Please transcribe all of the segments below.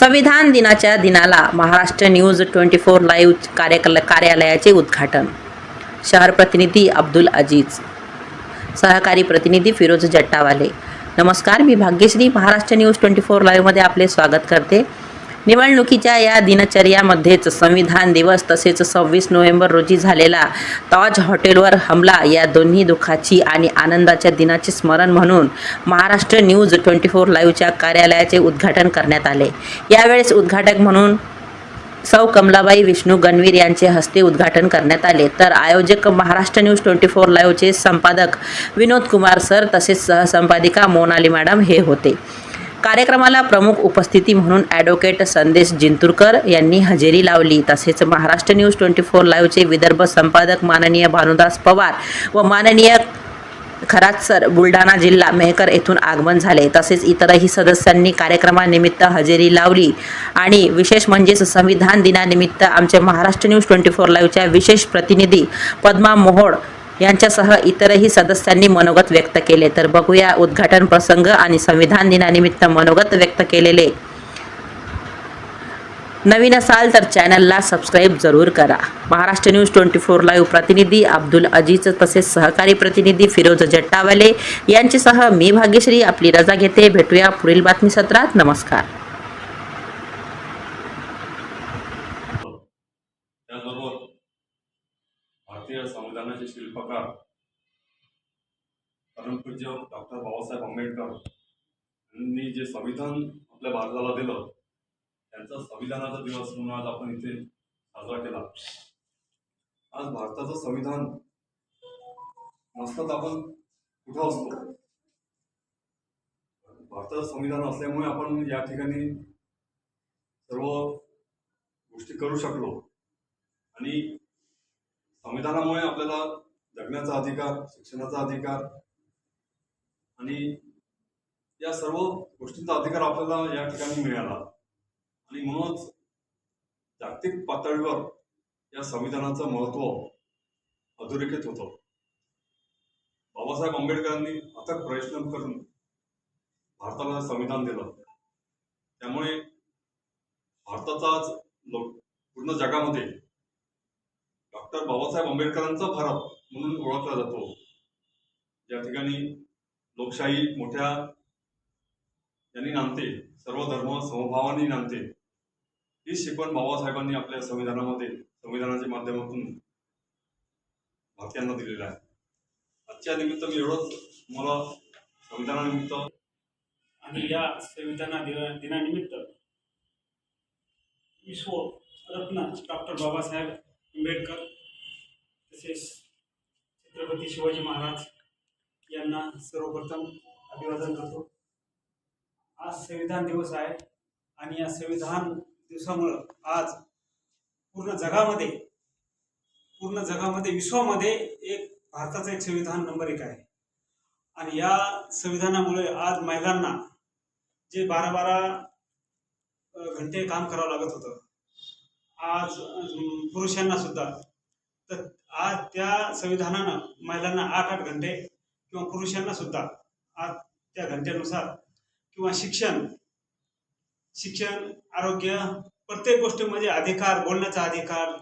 संविधान दिनाच्या दिनाला Maharashtra news twenty four live कार्यकल कार्यालयाचे उद्घाटन. शहर प्रतिनिधी अब्दुल अजीज. सहकारी प्रतिनिधी फिरोज जट्टावाले. नमस्कार मी Bhagyashree. Maharashtra news twenty four लाईव्हमध्ये आपले स्वागत करते. निवडणुकीच्या या दिनचर्यामध्येच संविधान दिवस तसेच सव्वीस नोव्हेंबर रोजी झालेला ताज हॉटेलवर हमला या दोन्ही दुःखाची आणि आनंदाच्या दिनाचे स्मरण म्हणून महाराष्ट्र न्यूज ट्वेंटी फोर लाईव्हच्या कार्यालयाचे उद्घाटन करण्यात आले. यावेळेस उद्घाटक म्हणून सौ कमलाबाई विष्णू गणवीर यांचे हस्ते उद्घाटन करण्यात आले. तर आयोजक महाराष्ट्र न्यूज ट्वेंटी फोर लाईव्हचे संपादक विनोद कुमार सर तसेच सहसंपादिका मोनाली मॅडम हे होते. कार्यक्रमाला प्रमुख उपस्थिती म्हणून ॲडव्होकेट संदेश जिंतुरकर यांनी हजेरी लावली. तसेच महाराष्ट्र न्यूज ट्वेंटी फोर लाईव्हचे विदर्भ संपादक माननीय भानुदास पवार व माननीय खरात सर बुलढाणा जिल्हा मेहकर येथून आगमन झाले. तसेच इतरही सदस्यांनी कार्यक्रमानिमित्त हजेरी लावली. आणि विशेष म्हणजेच संविधान दिनानिमित्त आमच्या महाराष्ट्र न्यूज ट्वेंटी फोर लाईव्हच्या विशेष प्रतिनिधी पद्मा मोहोळ यांच्यासह इतरही सदस्यांनी मनोगत व्यक्त केले. तर बघूया उद्घाटन प्रसंग आणि संविधान दिनानिमित्त मनोगत व्यक्त केलेले. नवीन असाल तर चॅनलला सबस्क्राईब जरूर करा. Maharashtra news twenty four live प्रतिनिधी अब्दुल अजीज तसेच सहकारी प्रतिनिधी फिरोज जट्टावाले यांच्यासह मी भाग्यश्री आपली रजा घेते. भेटूया पुढील बातमी सत्रात नमस्कार. भारतीय संविधानाचे शिल्पकार परमपूज्य डॉक्टर बाबासाहेब आंबेडकर यांनी जे संविधान आपल्या भारताला दिलं त्यांचा संविधानाचा दिवस म्हणून आज आपण इथे साजरा केला. आज भारताचं संविधान नसतं आपण कुठं असतो? भारताचं संविधान असल्यामुळे आपण या ठिकाणी सर्व गोष्टी करू शकलो. आणि संविधानामुळे आपल्याला जगण्याचा अधिकार शिक्षणाचा अधिकार आणि या सर्व गोष्टींचा अधिकार आपल्याला या ठिकाणी मिळाला. आणि म्हणूनच जागतिक पातळीवर या संविधानाचं महत्त्व अधोरेखित होतं. बाबासाहेब आंबेडकरांनी अथक प्रयत्न करून भारताला संविधान दिलं. त्यामुळे भारताचा आज लोक पूर्ण जगामध्ये डॉक्टर बाबासाहेब आंबेडकरांचा भारत म्हणून ओळखला जातो. या ठिकाणी लोकशाही मोठ्या यांनी नांदते सर्व धर्म समभावाने नांदते. ही शिकवण बाबासाहेबांनी आपल्या संविधानामध्ये संविधानाच्या माध्यमातून भारतीयांना दिलेलं आहे. आजच्या निमित्त मी एवढंच. मला संविधानानिमित्त आणि या संविधान दिनानिमित्त विश्व रत्न डॉक्टर बाबासाहेब आंबेडकर तसेच छत्रपती शिवाजी महाराज यांना सर्वप्रथम अभिवादन करतो. आज संविधान दिवस आहे आणि या संविधान दिवसामुळं आज पूर्ण जगामध्ये पूर्ण जगामध्ये विश्वामध्ये एक भारताचं एक संविधान नंबर एक आहे. आणि या संविधानामुळे आज महिलांना जे बारा बारा घंटे काम करावं लागत होतं आज पुरुषांना सुद्धा. तर आज त्या संविधानानं महिलांना आठ आठ घंटे किंवा पुरुषांना सुद्धा आज त्या घंट्यानुसार किंवा शिक्षण शिक्षण आरोग्य प्रत्येक गोष्टीमध्ये म्हणजे अधिकार बोलण्याचा अधिकार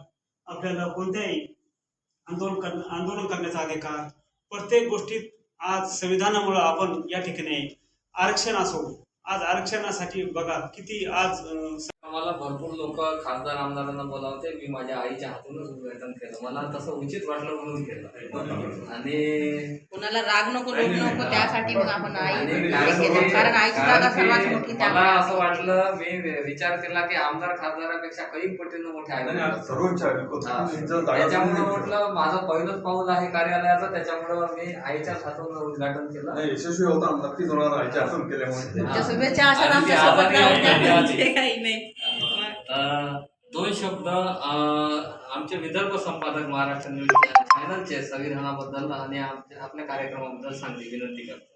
आपल्याला कोणत्याही आंदोलन कर आंदोलन करण्याचा अधिकार प्रत्येक गोष्टीत आज संविधानामुळं आपण या ठिकाणी आरक्षण असो. आज आरक्षणासाठी बघा किती आज मला भरपूर लोक खासदार आमदारांना बोलावते. मी माझ्या आईच्या हातूनच उद्घाटन केलं. मला तसं उचित वाटलं म्हणून केलं. आणि कोणाला राग नको रोग नको त्यासाठी मग आपण आई आणि कारण केलं. की- कारण आईची कारण जागा की सर्वात मोठी मला असं वाटलं मी विचार केला की आमदार खासदारापेक्षा काही पटीनं मोठे आहे त्याच्यामुळं म्हटलं माझं पहिलंच पाऊल आहे कार्यालयाचं. त्याच्यामुळं मी आईच्याच हातून उद्घाटन केलं. यशस्वी होता. नक्कीच होणार. आईच्या हातून केल्यामुळे. शुभेच्छा काही नाही. दोन शब्द आमचे विदर्भ संपादक महाराष्ट्र न्यूज चॅनलचे संविधानाबद्दल आणि आपल्या कार्यक्रमाबद्दल सांगते विनंती करतो.